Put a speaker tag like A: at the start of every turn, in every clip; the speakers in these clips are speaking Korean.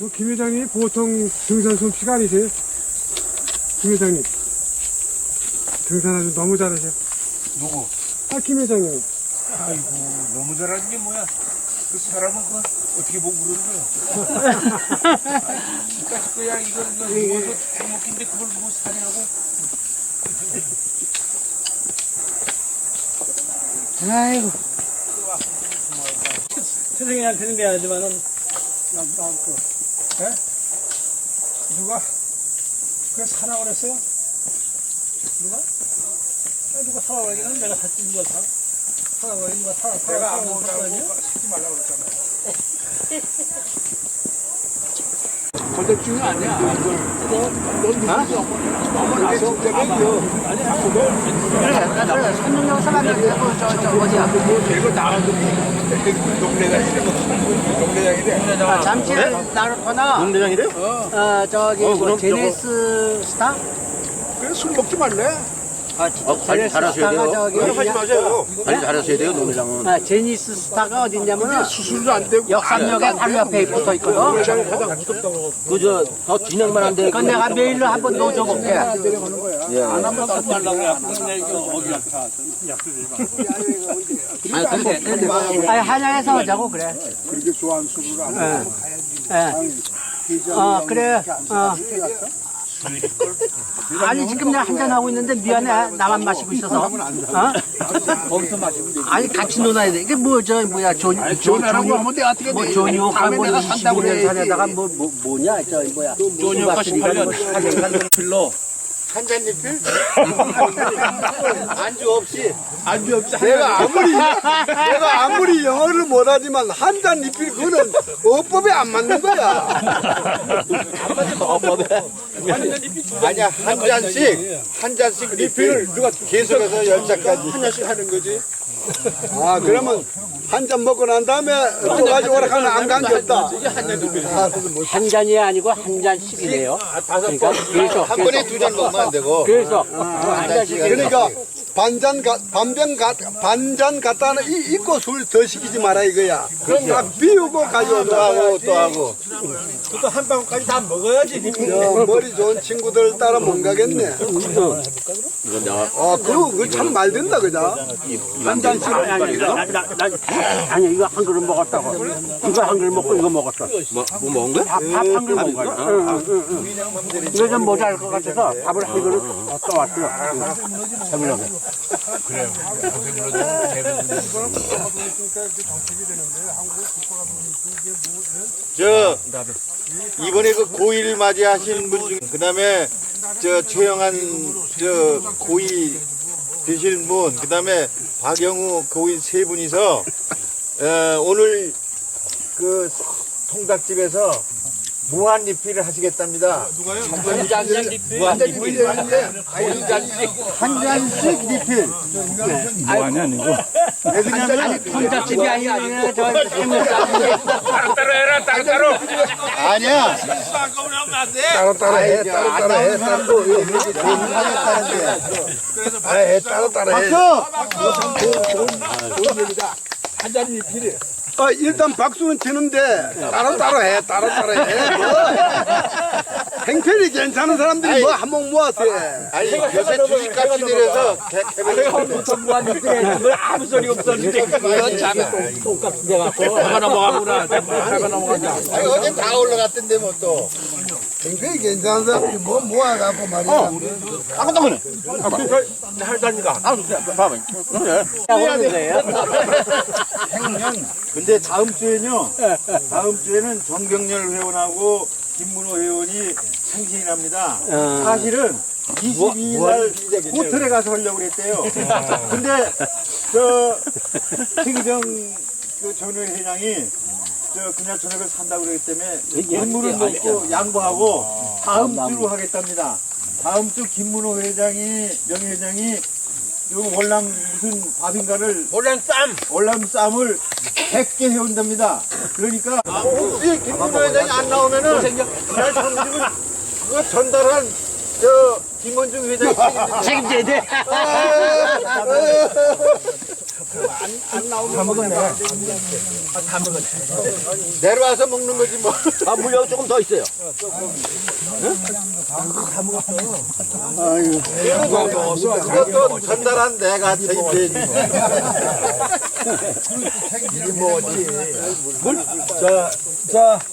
A: 어, 김 회장님 보통 등산 솜씨가 아니세요? 김 회장님. 등산 아주 너무 잘하셔.
B: 누구?
A: 아, 김 회장님.
B: 아이고 너무 잘하는 게 뭐야? 그 사람은 그 어떻게 보고 그러는 거야? 그까짓 거야 이거 이거 이거 행복인데 그걸 뭐 사냐고?
C: 아이고.
D: 선생님한테는 미안하지만은
B: 누가 그 사라 그랬어요?
D: 누가? 아, 누가 사라고 하기는 내가 샀지 누가 사? 사라고 하기 누가 사? 사
B: 내가 안
D: 사라고
B: 먹으라고? 시지 말라고 그랬잖아.
C: 건덕증이 아니야. 넌 너무 나서 그래, 선릉역 사람인데, 그, 저, 저, 어디야?
B: 데리고 나가 도 동네가 이래 동네장이래.
C: 아, 잠시 나갔거나,
E: 농대장이래요?
C: 어, 저기,
E: 어,
C: 뭐,
E: 그럼
C: 제네스 스타?
B: 그래 술 먹지 말래.
C: 아,
E: 어, 관리 잘하셔야
C: 스타가
E: 돼요.
C: 저기,
E: 하지
C: 어디냐?
E: 마세요. 관리 잘하셔야 돼요, 농대장은.
C: 아, 제니스 스타가 어디냐면은,
B: 수술도 안 되고.
C: 역삼역에 바로 옆에 붙어 있거든.
E: 그 저 더 진행만 안 돼.
C: 그건 내가 메일로 한번 넣어줘볼게.
E: 예.
C: 아니, 근데, 근데, 아니, 한양에서 하자고, 그래.
B: 그렇게 좋아하는 술을 안
C: 예. 예. 어, 그래. 어. 아니, 지금 내가 한잔 하고 있는데 미안해. 나만 마시고 있어서. 어?
B: 거기서 마시면 돼.
C: 아니, 같이 놀아야 돼. 이게 뭐, 저, 뭐야, 존, 존,
B: 전화라고 하면 내가 어떻게
C: 뭐,
B: 돼?
C: 뭐,
B: 내가 산다고
C: 25년
B: 그래야지.
C: 사려다가 뭐, 뭐, 뭐냐, 저, 뭐야.
D: 존이오가 18년
E: 필로.
B: 한잔리필?
E: 안주 없이.
B: 안주 없이
F: 내가 아무리 내가 아무리 영어를 못하지만 한 잔 리필 그거는 어법에 안 맞는 거야.
B: 아니야 한 잔씩 한 잔씩 리필을 누가 계속해서 열 잔까지 한 잔씩 하는 거지.
F: 아 그러면 한 잔 먹고 난 다음에 또 가져오라 하면 안 관계없다.
C: 한 잔이 아니고 한 잔씩이네요. 그러니까, 그래서,
B: 한 번에 두 잔 먹으면 안 되고.
C: 그래서, 한 잔씩.
F: 그러니까 반잔 가, 반병 가, 반잔 갖다는 이 입고 술 더 시키지 마라 이거야. 그럼 다 비우고
B: 또
F: 가져온다.
B: 하고 또 하고.
F: 야, 머리 좋은 친구들 따라 못 가겠네. 아 그거 그거 참 말 된다 그자. 한 잔씩
C: 아니, 아니, 나, 나, 나, 아니, 이거 한 그릇 먹었다고. 이거 한 그릇 먹고 이거 먹었어.
E: 뭐, 뭐 먹은 거야?
C: 밥, 밥한 그릇 먹은 거야. 응, 응, 응, 응. 이거 좀 모자랄 것 같아서 밥을 한 그릇 떠왔어요. 배불러 게.
B: 저 이번에 그 고일 맞이하신 분 중에 그다음에 저 최영한 저 고이 되실 분 그다음에 박영우 고이 세 분이서 어, 오늘 그 통닭집에서 무한 리필을 하시겠답니다. 누가요? 한 잔씩 리필. 무한 리필. 한 잔씩. 한 잔씩. 리필.
D: 뭐하냐 아니고.
B: 왜냐면
C: 혼자집이
B: 아니야.
F: 따로 따로 해 따로 따로. 해 따로 해 따로 따로 해. 아 일단 박수는 치는데 따로 따로 해 따로 따로 해. 뭐. 행편이 괜찮은 사람들이 뭐 한몫 모아서 해.
B: 아니 요새 주식값이 내려서 개- 개별
D: 아무 소리 없었는데 그건 자네 똥값 내갖고 내가 넘어가구나 내가 넘어간다
B: 아니 어제 다 올라갔던데 뭐 또.
F: 행편이 괜찮은 사람들이 뭐 모아갖고 말이야.
B: 근데 다음 주에는요. 다음 주에는 정경렬 회원하고 김문호 회원이 생신이 납니다. 사실은 22일 날 호텔에 가서 하려고 그랬대요. 근데 저 최기정 그 전 회장이 저 그냥 저녁을 산다고 그러기 때문에 선물을 먹고 양보하고 다음 주로 하겠답니다. 다음 주 김문호 회장이 명예회장이 요 월남 무슨 밥인가를 월남 쌈 월남 쌈을 100개 해온답니다. 그러니까 혹시 김문호 회장이 안 나오면은 잘 상주면 그거 전달한 저 김원중 회장이
C: 책임져야 돼.
B: 내려와서 먹는 거지 뭐.
E: 아, 물량 조금 더 있어요.
B: 그것도 전달한 내가 책임져야지.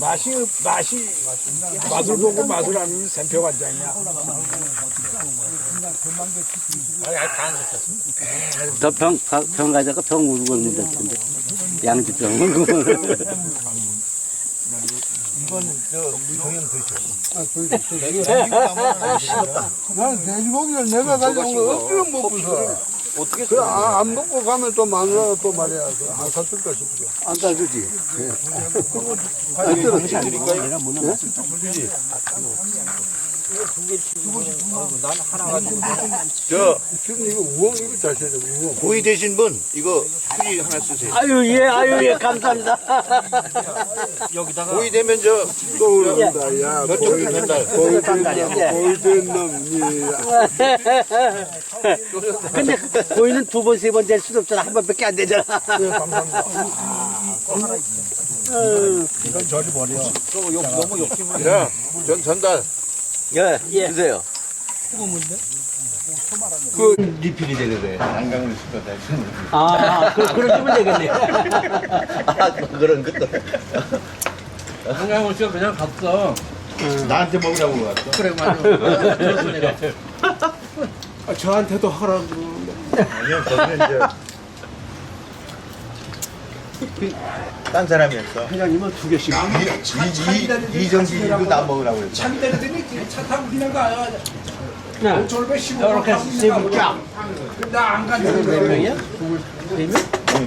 D: 맛이 맛을 보고 맛을 아는 샘표 관장이야.
C: 저병 병 가자가 병 울고 있는 텐데. 양주병
F: 난 돼지고기를 내가 가져온 거 억지로 먹고서. 어 떻게 그, 아, 안 먹고 가면 또 마누라가 또 말이야. 그, 안 사줄까 싶어. 안 사주지.
B: 저
F: 지금 이거 우엉 이거 잘 써야 돼, 우엉.
B: 고이 되신 분 이거 수지 하나 쓰세요.
C: 아유 예 아유 예 감사합니다
B: 고이 되면
F: 저또 그런다, 야.
B: 저쪽 전달.
F: 골든 놈이.
C: 근데 보이는 두 번 세 번 될 수도 없잖아 한 번밖에 안 되잖아
B: 야, 전 전달.
E: 예, 주세요.
C: 아 그, 그러시면 되겠네
E: 아, 그런 것도.
D: 한강훈 씨가 그냥 갔어.
B: 나한테 먹으라고 왔어.
D: 그래 맞아.
A: 아, 저한테도 하라고.
B: 아니요, 거기는 이제 딴 사람이었어.
A: 회장님은 두 개씩.
B: 이, 이, 이정식이도 나 먹으라고 그랬어.
D: 차기 때리더니 차 타고 그냥 가요.
C: 네.
D: 졸배 15분 타고 쫙. 나안 간다.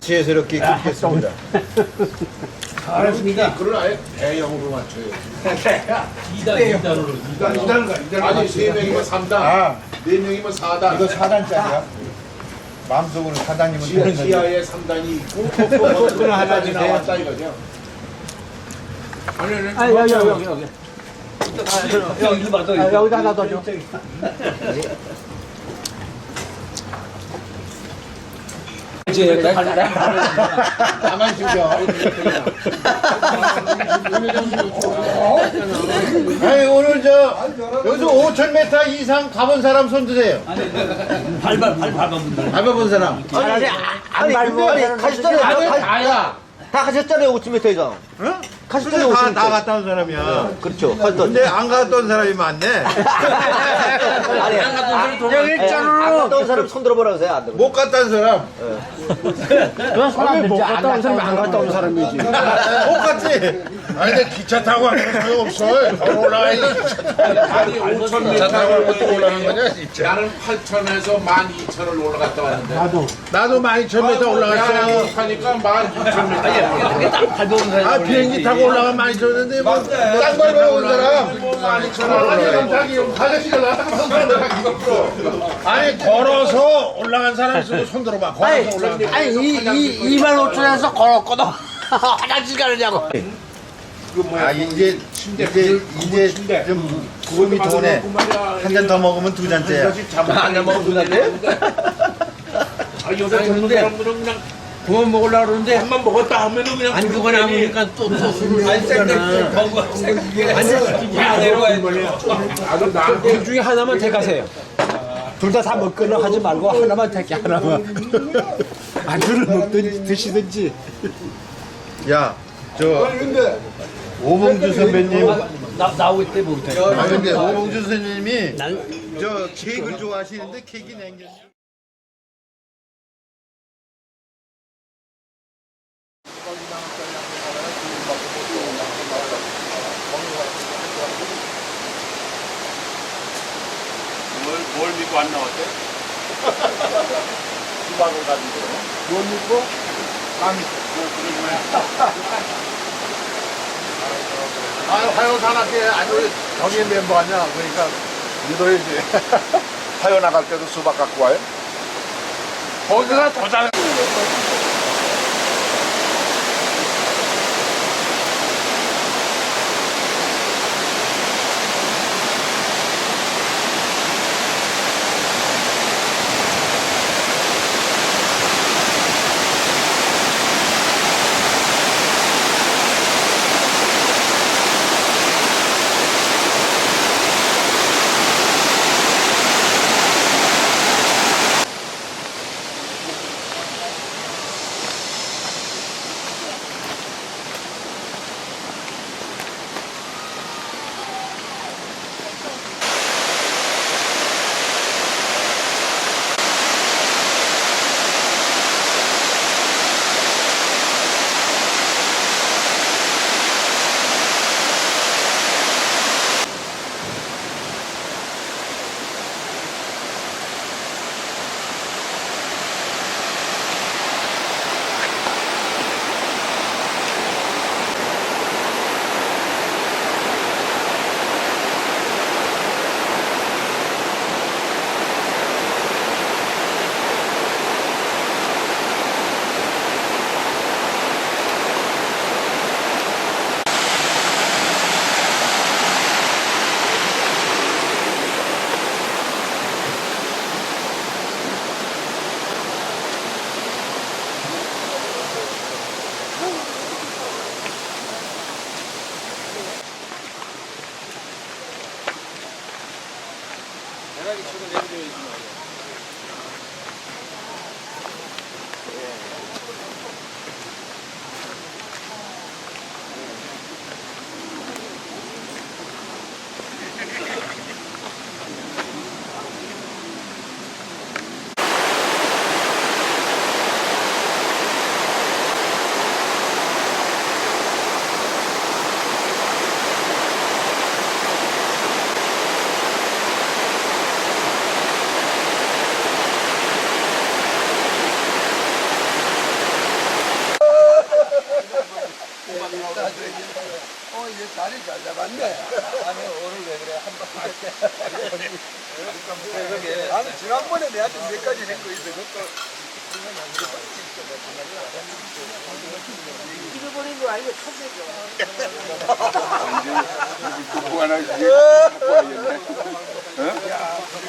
B: 지혜스럽게 긋겠습니다.
G: 아니 세 명이면 3단,
B: 아,
G: 네 명이면 4단.
B: 이거 4단짜리야? 마음속으로 사장님은
G: 지금 지하에 3단이 있고 그건 하나씩 나왔다 이거죠.
C: 아 여기 여기 여기 여기 아, 여기다 하나 더 줘.
G: 가만 죽여.
B: 아니 오늘 저 여기서 5,000m 이상 가본 사람 손 드세요. 밟아 밟아본 사람. 밟아본 사람.
E: 아니, 아니, 근데 가셨잖아요. 다,
G: 다야.
E: 다 가셨잖아요, 5천 이상.
B: 응? 다,
E: 5천
B: 다 갔다 온 사람이야.
E: 그렇죠. 갔던.
B: 근데 안 갔던 사람이 많네.
E: 아니, 안 갔던 사람 안 갔던 사람 손 들어보라고 하세요, 안 들어.
B: 못 갔다 온 사람.
C: 못 갔다 온 사람이 안 갔다 온 사람이지.
B: 못 갔지.
G: 아니 근데 기차 타고 가는 거 소용없어. 더 올라가야지. 아니 5천 기차 타고 것도 올라간 거냐 진짜. 나는 8천에서 12,000을 올라갔다 왔는데. 나도. 나도 12,000m 올라갔어. 하니까 12,000m.
B: 아 비행기 타고 올라가면 12,000인데 뭐 땅 밟아 온 사람.
G: 12,000을 올라갔어. 자기 아저씨가
B: 아니 걸어서 올라간 사람 있으면 손 들어봐. 걸어서 올라간 사람.
C: 아니 이, 이 2만 5천에서 걸었거든 화장실 가느냐고
B: 아 이제 이제 이제 좀 구름이 도네. 한 잔 더 먹으면 두 잔째야.
E: 한잔 먹으면 누나인데?
G: 아 요새 젊은 사람들은 그냥
D: 그만 먹으려고 그러는데
G: 한번 먹었다 하면은 그냥
D: 안 주고 남으니까 또또 술을 아니 먹어. 아니 내려가야
G: 아주
D: 나둘 중에 하나만 택하세요. 둘 다 다 먹거나 하지 말고 하나만 택해 하나만. 안주를 먹든지 드시든지.
B: 야, 저 오봉주 선배님.
D: 나 나올 때 못해.
B: 아 근데 오봉주 선생님이 저 케이크를 좋아하시는데 케이크 냉겨.
G: 뭘, 뭘 믿고 안 나왔대? 수박을 가지고. 뭘 믿고? 남 믿고. 그런 거야. 아, 화요 산악회 아주 정의 멤버 아니야. 그러니까 믿어야지.
E: 화요 나갈 때도 수박 갖고 와요?
G: 거기가 더 잘.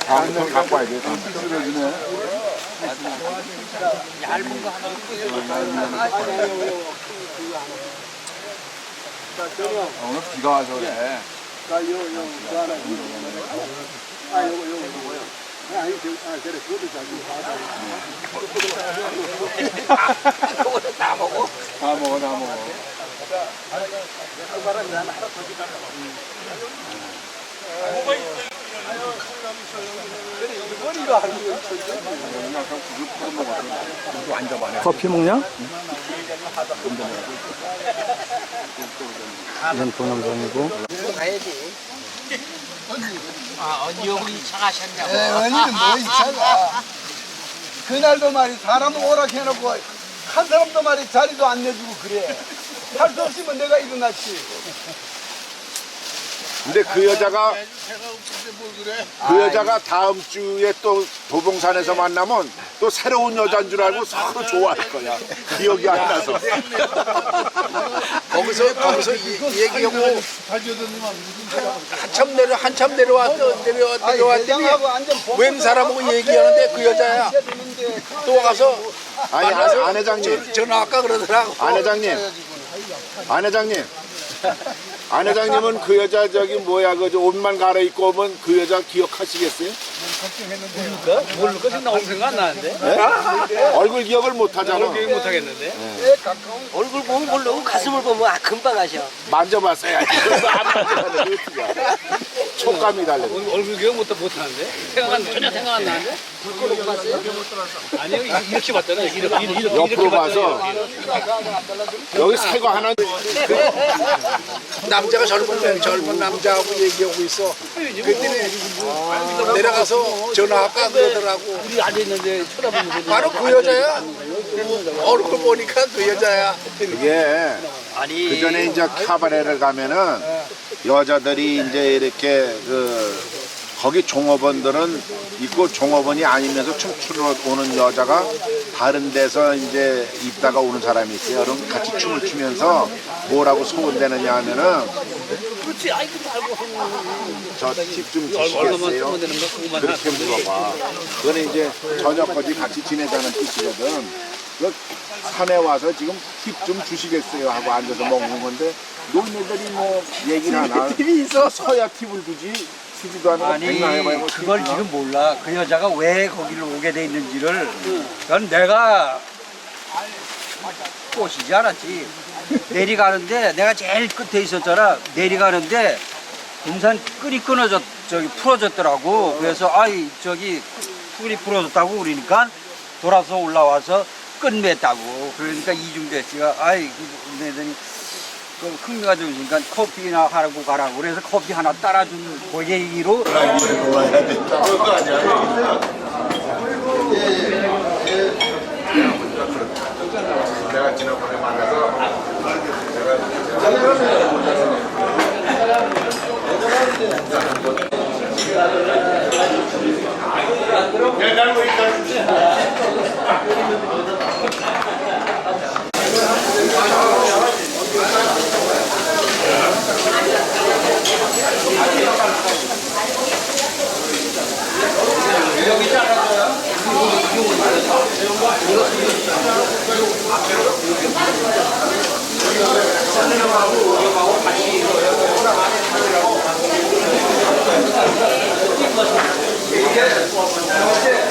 E: 다음 번 갖고 와야 돼. 좀 삐뚤어지네. 오늘 비가 와서 그래.
F: 아, 요, 요, 요 하나 있는 거. 아, 요거, 요거, 요거요. 아니, 저, 아, 그래, 그것도 잘 좀.
E: 다 먹어, 다 먹어.
D: 커피 먹냐? 이건 동영상이고.
F: 에, 언니는 뭐 이 차가. 그날도 말이 사람 오락해놓고 한 사람도 말이 자리도 안 내주고 그래. 할 수 없으면 내가 일어났지.
E: 근데 그 여자가 그 여자가 다음 주에 또 도봉산에서 만나면 또 새로운 여자인 줄 알고 서로 좋아할 거야. 기억이 안 나서.
G: 거기서 거기서 얘기하고 한참 내려 한참 내려왔더 내려 내려왔더니 웬 사람하고 얘기하는데 그 여자야. 또 와서
E: 아니 안, 안 회장님,
G: 전화 아까 그러더라고.
E: 안 회장님, 안 회장님. 안 회장님은 그 여자 저기 뭐야 그 저 옷만 갈아입고 오면 그 여자 기억하시겠어요?
C: 모르고 나올 생각 안 나는데?
E: 얼굴 기억을 못 하잖아.
C: 못 하겠는데?
H: 얼굴 보면 모르고 가슴을 보면 아 금방 아셔.
E: 만져봤어야지. 안 만져봤는데 어떻게 알아? 촉감이 달라.
C: 얼굴 기억 못, 못 하는데? 생각 안, 전혀 생각 안 나는데? 불꽃 못 봤어요? 아니요, 이- 이렇게 봤잖아요. 이렇게, 이렇게, 이렇게,
E: 옆으로 봐서 여기 새거 하나
G: 남자가 젊은 젊은 남자하고 얘기하고 있어. 그랬더니 내려가서 전화 아까 그러더라고.
C: 우리 앉아 있는데 쳐다보는 거
G: 바로 그 여자야. 얼굴 보니까 그 여자야.
E: 그게
H: 아니.
E: 그 전에 이제 카바레를 가면은 여자들이 이제 이렇게 그 거기 종업원들은 있고 종업원이 아니면서 춤추러 오는 여자가 다른 데서 이제 입다가 오는 사람이 있어요. 그럼 같이 춤을 추면서 뭐라고 소문대느냐 하면은 저팁좀 주시겠어요? 그렇게 물어봐. 그거는 이제 저녁까지 같이 지내자는 뜻이거든. 그 산에 와서 지금 팁 좀 주시겠어요 하고 앉아서 먹는 건데 노인네들이 뭐 얘기를 하나 서야 팁을 주지 주지도 않고
I: 아니
E: 백날 해봐야 뭐
I: 그걸? 지금 몰라 그 여자가 왜 거기를 오게 돼 있는지를 그건 내가 꼬시지 않았지 내리가는데 내가 제일 끝에 있었잖아 내리가는데 금산 끈이 끊어졌 저기 풀어졌더라고 그래서 아이 저기 끈이 풀어졌다고 그러니까 돌아서 올라와서 끈 맸다고 그러니까 이중대 씨가 아이 그러더니 그 큰 거 가지고 그러니까 커피나 하라고 가라고 그래서 커피 하나 따라준 고객이로
E: 내가 지난번에 만나서 내가 내가 이게